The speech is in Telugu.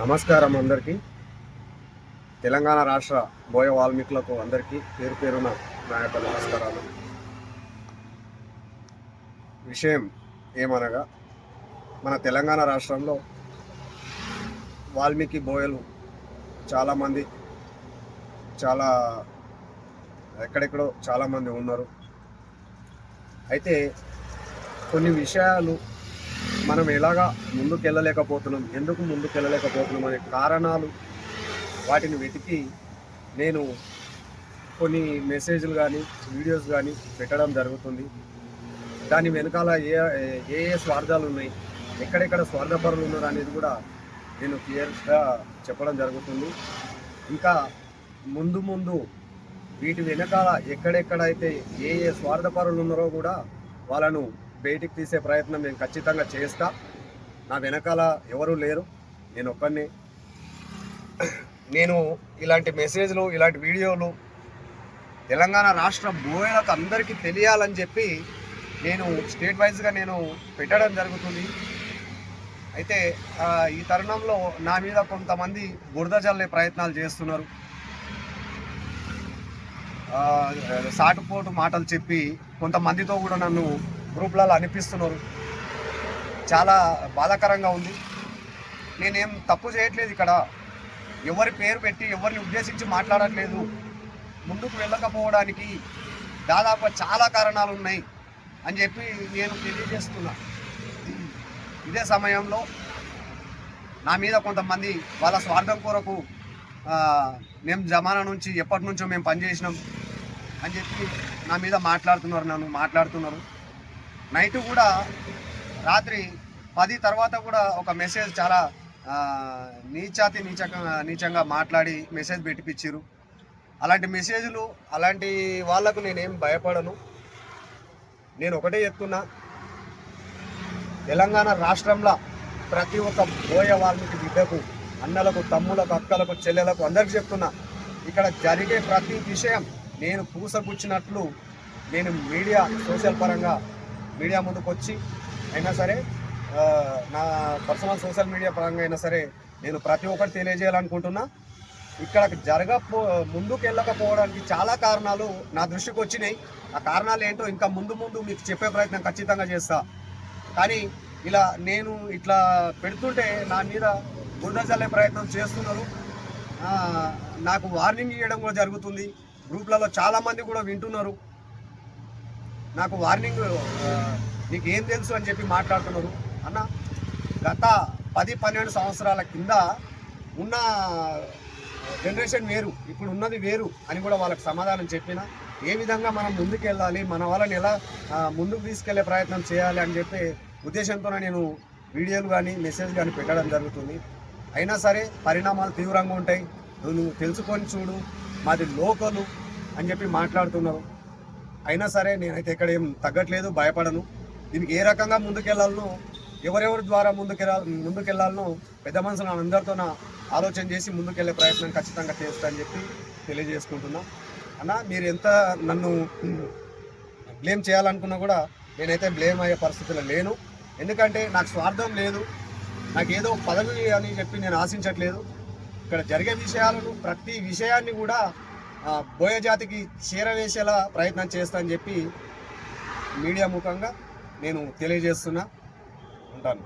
నమస్కారం అందరికీ. తెలంగాణ రాష్ట్ర బోయ వాల్మీకులకు అందరికీ పేరు పేరున నా యొక్క నమస్కారాలు. విషయం ఏమనగా మన తెలంగాణ రాష్ట్రంలో వాల్మీకి బోయలు చాలామంది చాలా ఎక్కడెక్కడో చాలామంది ఉన్నారు. అయితే కొన్ని విషయాలు మనం ఎలాగా ముందుకు వెళ్ళలేకపోతున్నాం ఎందుకు ముందుకు వెళ్ళలేకపోతున్నాం అనే కారణాలు వాటిని వెతికి నేను కొన్ని మెసేజ్లు కానీ వీడియోస్ కానీ పెట్టడం జరుగుతుంది. దాని వెనకాల ఏ ఏ ఏ స్వార్థాలు ఉన్నాయి ఎక్కడెక్కడ స్వార్థపరులు ఉన్నారు అనేది కూడా నేను క్లియర్గా చెప్పడం జరుగుతుంది. ఇంకా ముందు ముందు వీటి వెనకాల ఎక్కడెక్కడైతే ఏ ఏ స్వార్థపరులు ఉన్నారో కూడా వాళ్ళను బయటికి తీసే ప్రయత్నం నేను ఖచ్చితంగా చేస్తా. నా వెనకాల ఎవరూ లేరు. నేను ఒక్కడిని. నేను ఇలాంటి మెసేజ్లు ఇలాంటి వీడియోలు తెలంగాణ రాష్ట్ర బోయలకు అందరికీ తెలియాలని చెప్పి నేను స్టేట్ వైజ్గా నేను పెట్టడం జరుగుతుంది. అయితే ఈ తరుణంలో నా మీద కొంతమంది బురద జల్లే ప్రయత్నాలు చేస్తున్నారు. సాటుపోటు మాటలు చెప్పి కొంతమందితో కూడా నన్ను గ్రూప్లలో అనిపిస్తున్నారు. చాలా బాధాకరంగా ఉంది. నేనేం తప్పు చేయట్లేదు ఇక్కడ. ఎవరి పేరు పెట్టి ఎవరిని ఉద్దేశించి మాట్లాడట్లేదు. ముందుకు వెళ్ళకపోవడానికి దాదాపు చాలా కారణాలు ఉన్నాయి అని చెప్పి నేను తెలియజేస్తున్నా. ఇదే సమయంలో నా మీద కొంతమంది వాళ్ళ స్వార్థం కొరకు మేము జమానా నుంచి ఎప్పటి నుంచో మేము పనిచేసినాం అని చెప్పి నా మీద మాట్లాడుతున్నారు నన్ను మాట్లాడుతున్నారు. నైట్ కూడా రాత్రి పది తర్వాత కూడా ఒక మెసేజ్ చాలా నీచాతి నీచంగా నీచంగా మాట్లాడి మెసేజ్ పెట్టిపించారు అలాంటి మెసేజ్లు అలాంటి వాళ్ళకు నేనేం భయపడను. నేను ఒకటే చెప్తున్నా. తెలంగాణ రాష్ట్రంలో ప్రతి ఒక్క బోయ వాల్మీకి బిడ్డకు అన్నలకు తమ్ములకు అక్కలకు చెల్లెలకు అందరికి చెప్తున్నా. ఇక్కడ జరిగే ప్రతి విషయం నేను పూసగుచ్చినట్లు నేను మీడియా సోషల్ పరంగా మీడియా ముందుకు వచ్చి అయినా సరే నా పర్సనల్ సోషల్ మీడియా పరంగా అయినా సరే నేను ప్రతి ఒక్కటి తెలియజేయాలనుకుంటున్నా. ఇక్కడ జరగపో ముందుకు వెళ్ళకపోవడానికి చాలా కారణాలు నా దృష్టికి వచ్చినాయి. ఆ కారణాలు ఏంటో ఇంకా ముందు ముందు మీకు చెప్పే ప్రయత్నం ఖచ్చితంగా చేస్తా. కానీ ఇలా నేను ఇట్లా పెడుతుంటే నా మీద బురద చల్లే ప్రయత్నం చేస్తున్నారు. నాకు వార్నింగ్ ఇవ్వడం కూడా జరుగుతుంది. గ్రూప్లలో చాలామంది కూడా వింటున్నారు. నాకు వార్నింగ్ నీకు ఏం తెలుసు అని చెప్పి మాట్లాడుతున్నారు. అన్న గత పది పన్నెండు సంవత్సరాల కింద ఉన్న జనరేషన్ వేరు ఇప్పుడు ఉన్నది వేరు అని కూడా వాళ్ళకి సమాధానం చెప్పిన ఏ విధంగా మనం ముందుకు వెళ్ళాలి మన వాళ్ళని ఎలా ముందుకు తీసుకెళ్ళే ప్రయత్నం చేయాలి అని చెప్పి ఉద్దేశంతోనే నేను వీడియోలు కానీ మెసేజ్ కానీ పెట్టడం జరుగుతుంది. అయినా సరే పరిణామాలు తీవ్రంగా ఉంటాయి. నువ్వు నువ్వు తెలుసుకొని చూడు మాది లోకలు అని చెప్పి మాట్లాడుతున్నారు. అయినా సరే నేనైతే ఇక్కడ ఏం తగ్గట్లేదు భయపడను. దీనికి ఏ రకంగా ముందుకెళ్ళాలనో ఎవరెవరి ద్వారా ముందుకెళ్ళా ముందుకెళ్ళాలనో పెద్ద మనుషులు అందరితో ఆలోచన చేసి ముందుకెళ్ళే ప్రయత్నం ఖచ్చితంగా చేస్తానని చెప్పి తెలియజేసుకుంటున్నా. అన్న మీరు ఎంత నన్ను బ్లేమ్ చేయాలనుకున్నా కూడా నేనైతే బ్లేమ్ అయ్యే పరిస్థితిలో లేను. ఎందుకంటే నాకు స్వార్థం లేదు. నాకు ఏదో పదవి అని చెప్పి నేను ఆశించట్లేదు. ఇక్కడ జరిగే విషయాలను ప్రతి విషయాన్ని కూడా బోయ జాతికి చేరవేసేలా ప్రయత్నం చేస్తా అని చెప్పి మీడియా ముఖంగా నేను తెలియజేస్తున్నా ఉంటాను.